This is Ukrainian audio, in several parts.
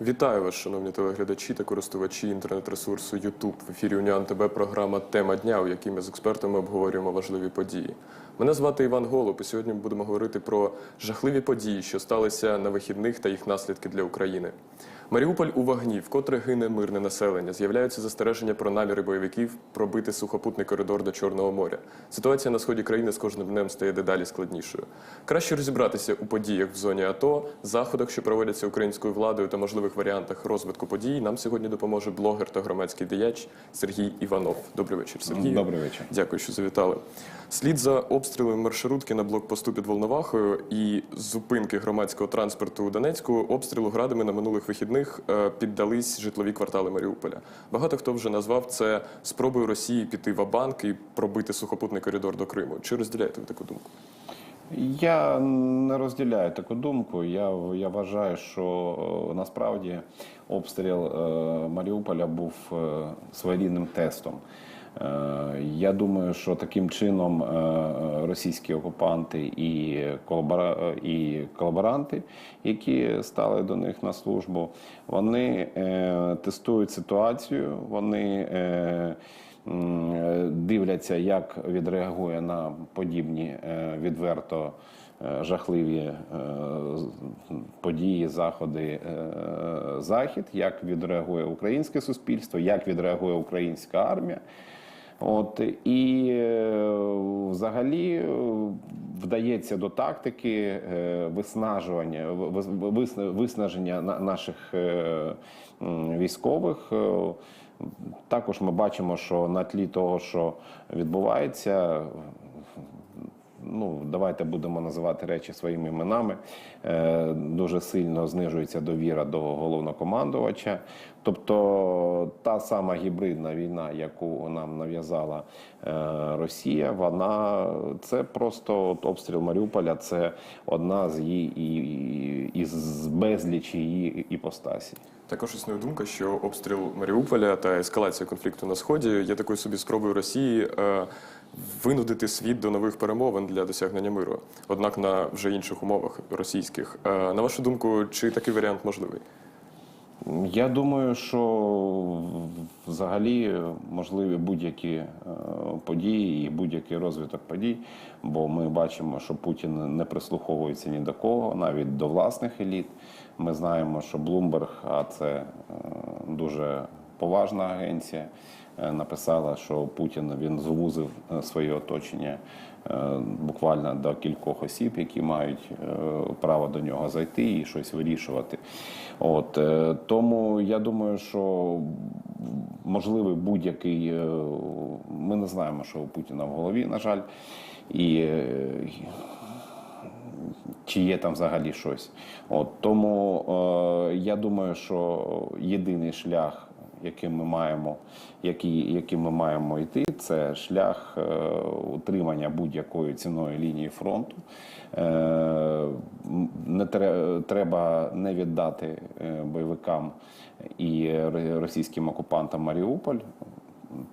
Вітаю вас, шановні телеглядачі та користувачі інтернет-ресурсу YouTube. В ефірі Уніан ТБ програма Тема дня, у якій ми з експертами обговорюємо важливі події. Мене звати Іван Голуб, і сьогодні ми будемо говорити про жахливі події, що сталися на вихідних та їх наслідки для України. Маріуполь у вогні, вкотре гине мирне населення. З'являються застереження про наміри бойовиків пробити сухопутний коридор до Чорного моря. Ситуація на сході країни з кожним днем стає дедалі складнішою. Краще розібратися у подіях в зоні АТО, заходах, що проводяться українською владою та можливих варіантах розвитку подій. Нам сьогодні допоможе блогер та громадський діяч Сергій Іванов. Добрий вечір, Сергій. Добрий вечір. Дякую, що завітали. Слід за обстрілами маршрутки на блокпосту під Волновахою і зупинки громадського транспорту у Донецьку обстрілу градами на минулих вихідних е, піддались житлові квартали Маріуполя. Багато хто вже назвав це спробою Росії піти в банк і пробити сухопутний коридор до Криму. Чи розділяєте ви таку думку? Я не розділяю таку думку. Я, я вважаю, що е, насправді обстріл е, Маріуполя був е, своєрідним тестом. Е, Я думаю, що таким чином е, російські окупанти і, колабора... і колаборанти, які стали до них на службу, вони е, тестують ситуацію, вони е, е, дивляться, як відреагує на подібні е, відверто е, жахливі е, події, заходи е, захід, як відреагує українське суспільство, як відреагує українська армія. От і е, взагалі е, вдається до тактики е, виснажування, ви- ви- виснаження наших е, військових. Е, Також ми бачимо, що на тлі того, що відбувається, ну давайте будемо називати речі своїми іменами. Е, дуже сильно знижується довіра до головнокомандувача. Тобто та сама гібридна війна, яку нам нав'язала е, Росія, вона це просто от обстріл Маріуполя, це одна з її і- із безлічі її іпостасій. Також існує думка, що обстріл Маріуполя та ескалація конфлікту на сході є такою собі спробою Росії е, винудити світ до нових перемовин для досягнення миру, однак на вже інших умовах російських. Е, на вашу думку, чи такий варіант можливий? Я думаю, що взагалі можливі будь-які е, події і будь-який розвиток подій, бо ми бачимо, що Путін не прислуховується ні до кого, навіть до власних еліт. Ми знаємо, що Bloomberg, а це е, дуже поважна агенція, е, написала, що Путін він звузив своє оточення буквально до кількох осіб, які мають е, право до нього зайти і щось вирішувати. От е, тому я думаю, що можливий будь-який. е, Ми не знаємо, що у Путіна в голові, на жаль, і е, чи є там взагалі щось. От тому е, я думаю, що єдиний шлях, яким ми маємо, які, яким ми маємо йти, це шлях е, утримання будь-якою ціною лінії фронту. Е, не тре- треба не віддати е, бойовикам і ро- російським окупантам Маріуполь.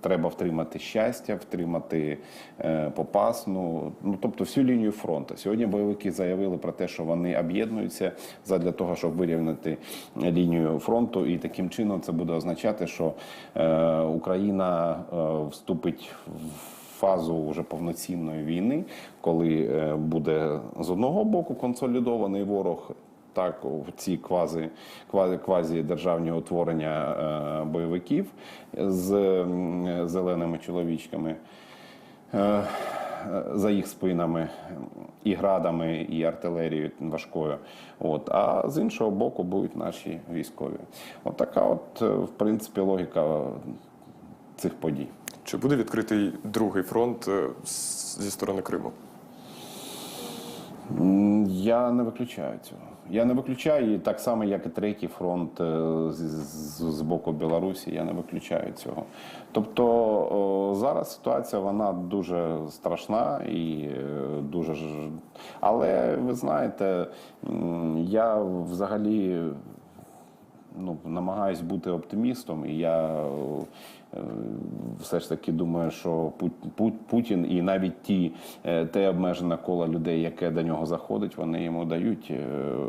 Треба втримати щастя, втримати е, Попасну, ну тобто всю лінію фронту. Сьогодні бойовики заявили про те, що вони об'єднуються задля того, щоб вирівняти лінію фронту, і таким чином це буде означати, що е, Україна е, вступить в фазу вже повноцінної війни, коли буде з одного боку консолідований ворог. Так, в ці квази, квази, квазі державні утворення е, бойовиків з зеленими чоловічками е, за їх спинами, і градами, і артилерією важкою. От, а з іншого боку будуть наші військові. От така, от, е, в принципі, логіка цих подій. Чи буде відкритий другий фронт зі сторони Криму? Я не виключаю цього. Я не виключаю так само, як і третій фронт е, з, з, з боку Білорусі. Я не виключаю цього. Тобто о, зараз ситуація вона дуже страшна і е, дуже. Але ви знаєте, я взагалі ну, намагаюсь бути оптимістом, і я все ж таки думаю, що Пу- Пу- Путін і навіть ті е, те обмежене коло людей, яке до нього заходить, вони йому дають е,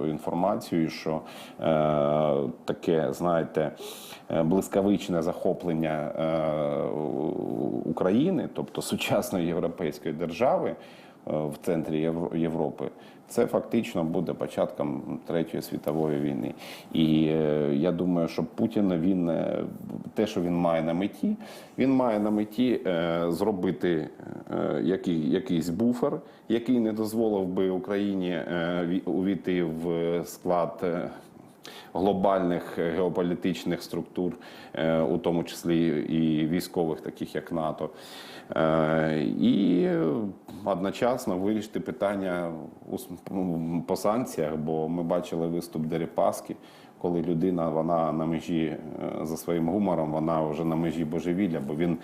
інформацію, що е, таке, знаєте, е, блискавичне захоплення е, України, тобто сучасної європейської держави е, в центрі Європи, це фактично буде початком третьої світової війни. І е, я думаю, що Путін він е, те, що він має на меті, він має на меті е, зробити який, якийсь буфер, який не дозволив би Україні увійти в склад. Глобальних е, геополітичних структур, е, у тому числі і військових, таких як НАТО, Е, і одночасно вирішити питання у с- м, по санкціях, бо ми бачили виступ Дерипаски, коли людина вона на межі за своїм гумором, вона вже на межі божевілля, бо він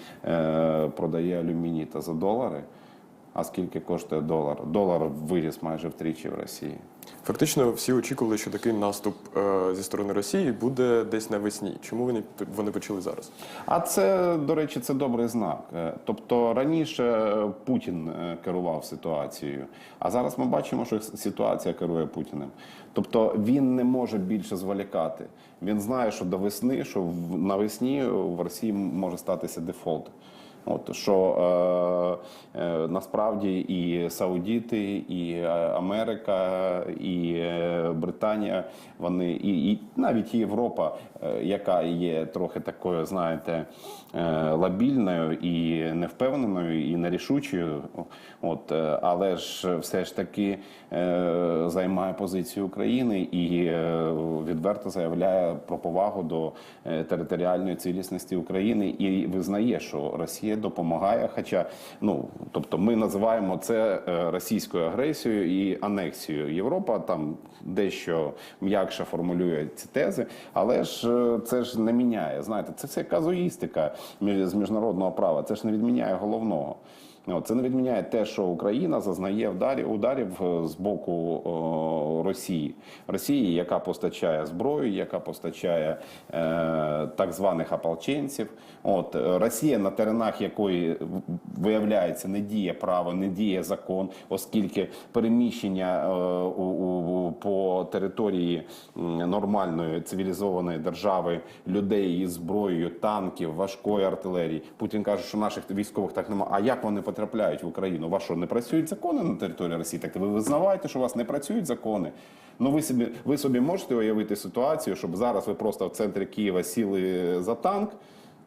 продає алюміній та за долари. А скільки коштує долар? Долар виріс майже втричі в Росії. Фактично, всі очікували, що такий наступ е, зі сторони Росії буде десь навесні. Чому вони вони почали зараз? А це, до речі, це добрий знак. Е, Тобто раніше е, Путін е, керував ситуацією, а зараз ми бачимо, що ситуація керує Путіним. Тобто він не може більше зволікати. Він знає, що до весни, що навесні в Росії може статися дефолт. От що е, е, насправді і Саудіти, і е, Америка, і е, Британія, вони і, і навіть Європа, е, яка є трохи такою, знаєте, е, лабільною і невпевненою, і нерішучою, от е, але ж все ж таки е, займає позицію України і е, відверто заявляє про повагу до е, територіальної цілісності України і визнає, що Росія допомагає. Хоча, ну тобто, ми називаємо це е, російською агресією і анексією. Європа там дещо м'якше формулює ці тези, але ж е, це ж не міняє. Знаєте, це все казуїстика з міжнародного права. Це ж не відміняє головного. Це не відміняє те, що Україна зазнає ударів, ударів е, з боку Росії. Росії, яка постачає зброю, яка постачає е, так званих ополченців. От е, Росія, на теренах якої виявляється не діє право, не діє закон, оскільки переміщення по території нормальної цивілізованої держави людей із зброєю, танків, важкої артилерії. Путін каже, що наших військових так немає. А як вони потрапляють в Україну? У вас що не працюють закони на території Росії? Так ви визнаваєте, що у вас не працюють закони? Ну ви собі ви собі можете уявити ситуацію, щоб зараз ви просто в центрі Києва сіли за танк.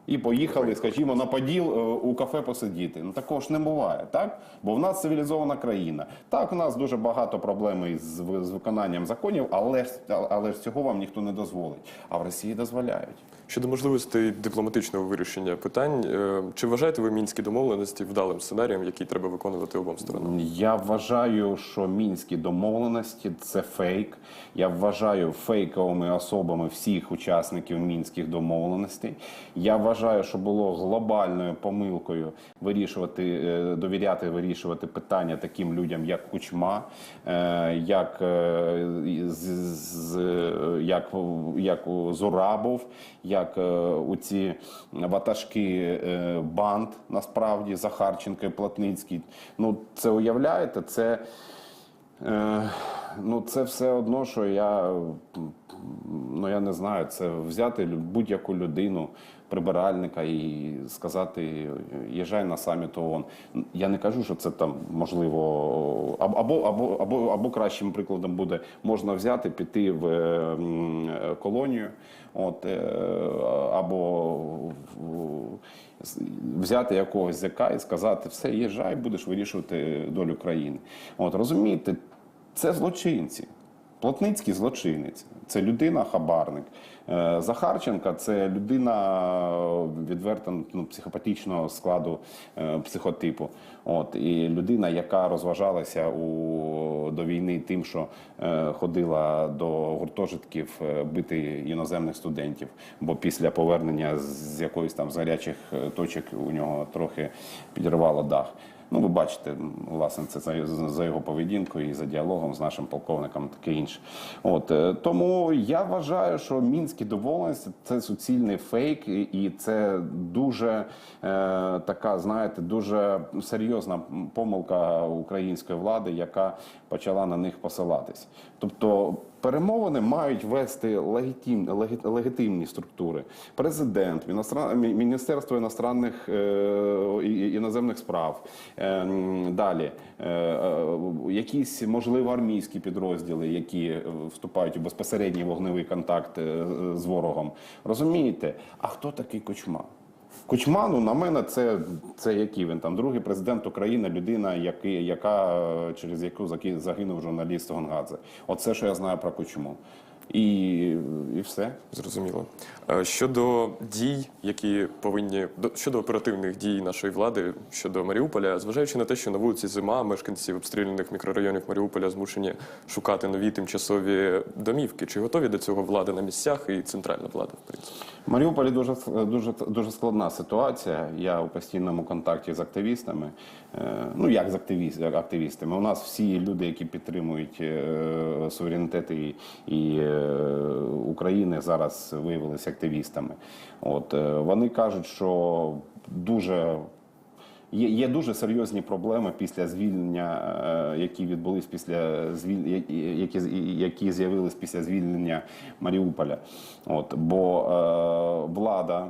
І поїхали, скажімо, на поділ е, у кафе посидіти. Ну такого ж не буває, так? Бо в нас цивілізована країна. Так, у нас дуже багато проблем із з виконанням законів, але але ж цього вам ніхто не дозволить. А в Росії дозволяють. Щодо можливостей дипломатичного вирішення питань, е, чи вважаєте ви мінські домовленості вдалим сценарієм, який треба виконувати обом сторонам? Я вважаю, що мінські домовленості це фейк. Я вважаю фейковими особами всіх учасників мінських домовленостей. Я вважаю, що було глобальною помилкою вирішувати, е, довіряти вирішувати питання таким людям, як Кучма, е, як, е, з, як, як Зурабов, як у ці ватажки банд, насправді Захарченко і Платницький. Ну, це уявляєте, це. Ну, це все одно, що я, ну я не знаю, це взяти будь-яку людину, прибиральника і сказати, їжджай на саміт ООН. Я не кажу, що це там можливо, або, або, або, або, кращим прикладом буде можна взяти, піти в е, колонію, от, е, або взяти якогось зяка і сказати, все, їжджай, будеш вирішувати долю країни. От розумієте, це злочинці. Плотницький злочинець, це людина хабарник. Е, Захарченка це людина відверто ну, психопатичного складу е, психотипу. От і людина, яка розважалася у до війни тим, що е, ходила до гуртожитків е, бити іноземних студентів. Бо після повернення з якоїсь там з гарячих е, точок у нього трохи підривало дах. Ну, ви бачите, власне, це за, його поведінкою і за діалогом з нашим полковником, таке інше. От е, тому я вважаю, що мінські домовленості це суцільний фейк, і це дуже е, така, знаєте, дуже серйозна помилка української влади, яка почала на них посилатись. Тобто перемовини мають вести легітим, легі- легітимні структури. Президент, Міністерство іностранних е, і- іноземних справ. е, Далі е, якісь можливо армійські підрозділи, які вступають у безпосередній вогневий контакт з ворогом. Розумієте? А хто такий Кучма? Кучма, ну на мене, це, це який він там другий президент України, людина, який, яка через яку загинув журналіст Гонгадзе. Оце, що я знаю про Кучму. І, і все. Зрозуміло. Е, Щодо дій, які повинні до- щодо оперативних дій нашої влади щодо Маріуполя, зважаючи на те, що на вулиці зима, мешканці обстріляних мікрорайонів Маріуполя змушені шукати нові тимчасові домівки. Чи готові до цього влада на місцях і центральна влада, в принципі? В Маріуполі дуже дуже дуже складна ситуація. Я у постійному контакті з активістами. Е, Ну як з активіст, активістами? У нас всі люди, які підтримують е, суверенітет і, і України, зараз виявилися активістами. От е, вони кажуть, що дуже Є, є дуже серйозні проблеми після звільнення, е, які відбулись після звіль... які, які з'явились після звільнення Маріуполя. От бо е, влада.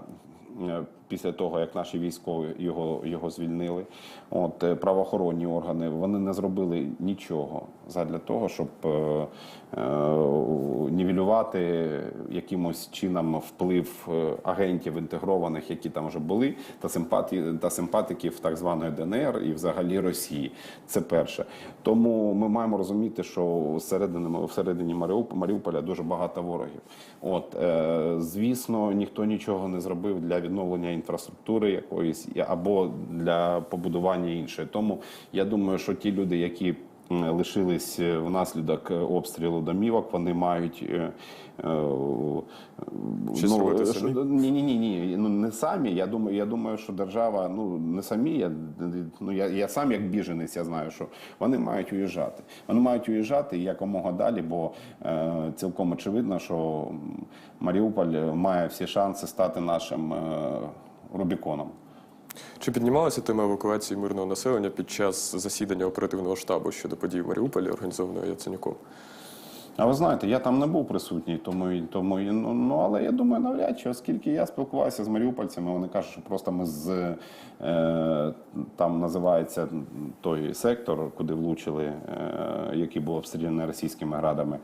е, Після того, як наші військові його, його звільнили, от правоохоронні органи вони не зробили нічого задля того, щоб е, е, нівелювати якимось чином вплив е, агентів інтегрованих, які там вже були, та симпаті та симпатиків так званої ДНР і взагалі Росії. Це перше. Тому ми маємо розуміти, що всередині всередині Маріуполя дуже багато ворогів. От звісно, ніхто нічого не зробив для відновлення інфраструктури якоїсь або для побудування іншої. Тому я думаю, що ті люди, які лишились е, внаслідок е, обстрілу домівок, вони мають. е, Щось самі? ні, ні, ні, ні. Ну не самі. Я думаю, я думаю, що держава, ну не самі. Я ну я, я сам як біженець, я знаю, що вони мають уїжджати. Вони мають уїжджати якомога далі, бо е, цілком очевидно, що Маріуполь має всі шанси стати нашим е, Рубіконом. Чи піднімалася тема евакуації мирного населення під час засідання оперативного штабу щодо подій в Маріуполі, організованого Яценюком? А ви знаєте, я там не був присутній, тому тому ну, ну але я думаю, навряд чи, оскільки я спілкувався з маріупольцями, вони кажуть, що просто ми з е, там називається той сектор, куди влучили, е, який був обстріляний російськими градами.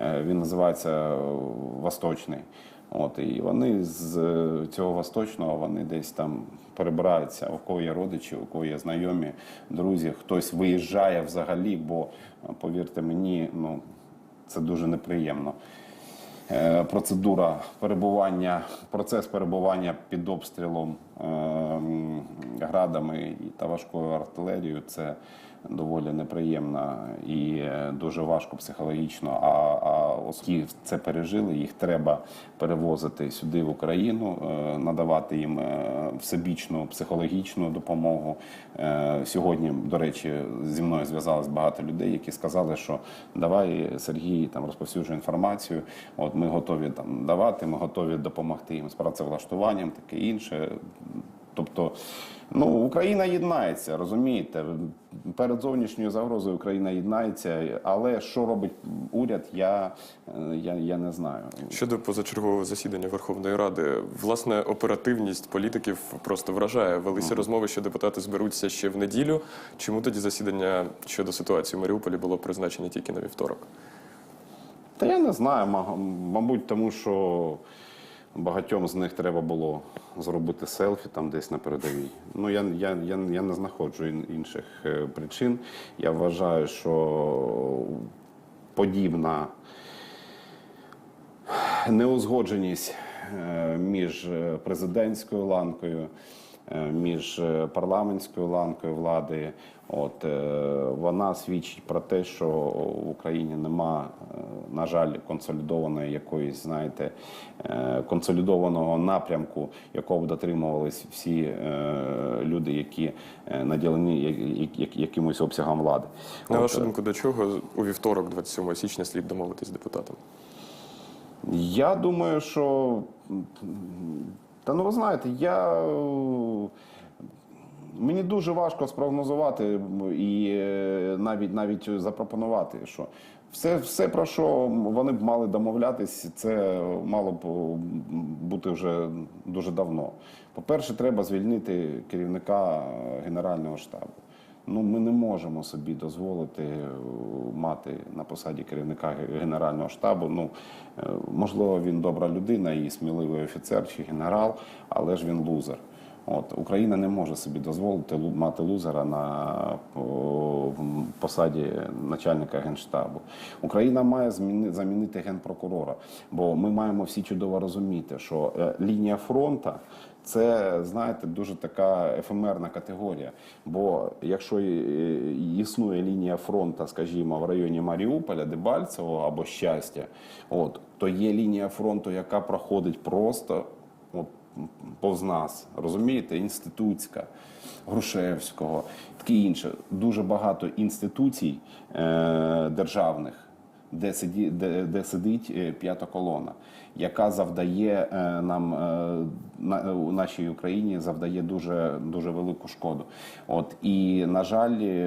Е, він називається Восточний. От і вони з е, цього восточного вони десь там перебираються, у кого є родичі, у кого є знайомі, друзі. Хтось виїжджає взагалі, бо е, повірте мені, ну це дуже неприємно. Е, Процедура перебування, процес перебування під обстрілом градами та важкою артилерією це доволі неприємно і е, дуже важко психологічно. А, а оскільки це пережили, їх треба перевозити сюди в Україну, е, надавати їм е, всебічну психологічну допомогу. Сьогодні, до речі, зі мною зв'язалось багато людей, які сказали, що давай Сергій там розповсюджує інформацію. От ми готові там давати, ми готові допомогти їм з працевлаштуванням, таке інше. Тобто, ну Україна єднається, розумієте? Перед зовнішньою загрозою Україна єднається, але що робить уряд, я, е, я, я не знаю. Щодо позачергового засідання Верховної Ради, власне, оперативність політиків просто вражає. Велися розмови, що депутати зберуться ще в неділю. Чому тоді засідання щодо ситуації в Маріуполі було призначене тільки на вівторок? Та я не знаю, мабуть, тому що багатьом з них треба було зробити селфі там десь на передовій. Ну я, я, я, я не знаходжу інших е, причин. Я вважаю, що подібна неузгодженість е, між е, президентською ланкою між е, парламентською ланкою влади. От е, вона свідчить про те, що в Україні нема, е, на жаль, консолідованої якоїсь, знаєте, е, консолідованого напрямку, якого б дотримувались всі е, люди, які е, наділені якимось обсягом влади. На вашу е, думку, до чого у вівторок, 27 січня, слід домовитись з депутатами? Я думаю, що та ну ви знаєте, я мені дуже важко спрогнозувати і е, навіть навіть запропонувати, що все, все про що вони б мали домовлятись, це мало б бути вже дуже давно. По-перше, треба звільнити керівника Генерального штабу. Ну, ми не можемо собі дозволити е, мати на посаді керівника Генерального штабу. Ну, е, можливо, він добра людина і сміливий офіцер чи генерал, але ж він лузер. От Україна не може собі дозволити мати лузера на посаді начальника генштабу. Україна має замінити генпрокурора, бо ми маємо всі чудово розуміти, що е, лінія фронту це знаєте дуже така ефемерна категорія. Бо якщо існує лінія фронту, скажімо, в районі Маріуполя, Дебальцевого або щастя, от то є лінія фронту, яка проходить просто от, повз нас, розумієте, інститутська, Грушевського, таке інше. Дуже багато інституцій е, державних де, сиді, де, де сидить е, п'ята колона, яка завдає е, нам е, на, у нашій Україні завдає дуже, дуже велику шкоду. От і на жаль.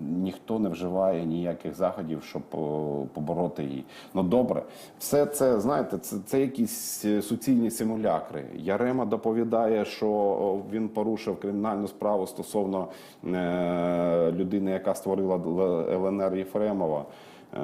Ніхто не вживає ніяких заходів, щоб побороти її. Ну добре, все це знаєте, це, це якісь суцільні симулякри. Ярема доповідає, що він порушив кримінальну справу стосовно е, людини, яка створила ЛНР Єфремова. Е,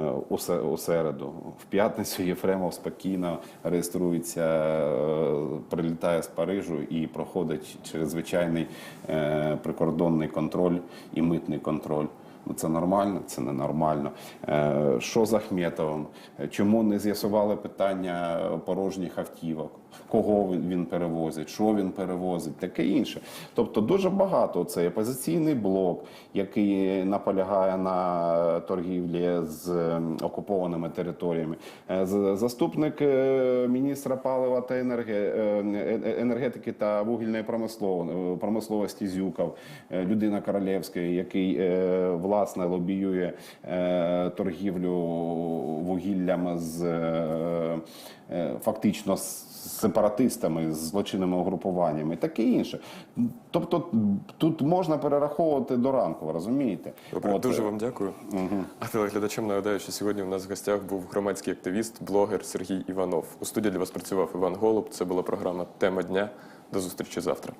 У середу. В п'ятницю Єфремов спокійно реєструється, е, прилітає з Парижу і проходить через звичайний е, прикордонний контроль і митний контроль. Ну, це нормально, це ненормально. Е, Що з Ахметовим? Чому не з'ясували питання порожніх автівок? Кого він перевозить, що він перевозить, таке інше. Тобто дуже багато це опозиційний блок, який наполягає на торгівлі з е, окупованими територіями. Е, Заступник е, міністра палива та енерге- енергетики та вугільної промисловості Зюков, людина Королевської, який е, власне лобіює е, торгівлю вугіллям з е, е, фактично з сепаратистами, з злочинними угрупуваннями, і таке інше. Тобто тут можна перераховувати до ранку, розумієте? Добре, От, дуже вам дякую. А телеглядачам нагадаю, що сьогодні у нас в гостях був громадський активіст, блогер Сергій Іванов. У студії для вас працював Іван Голуб. Це була програма Тема дня. До зустрічі завтра.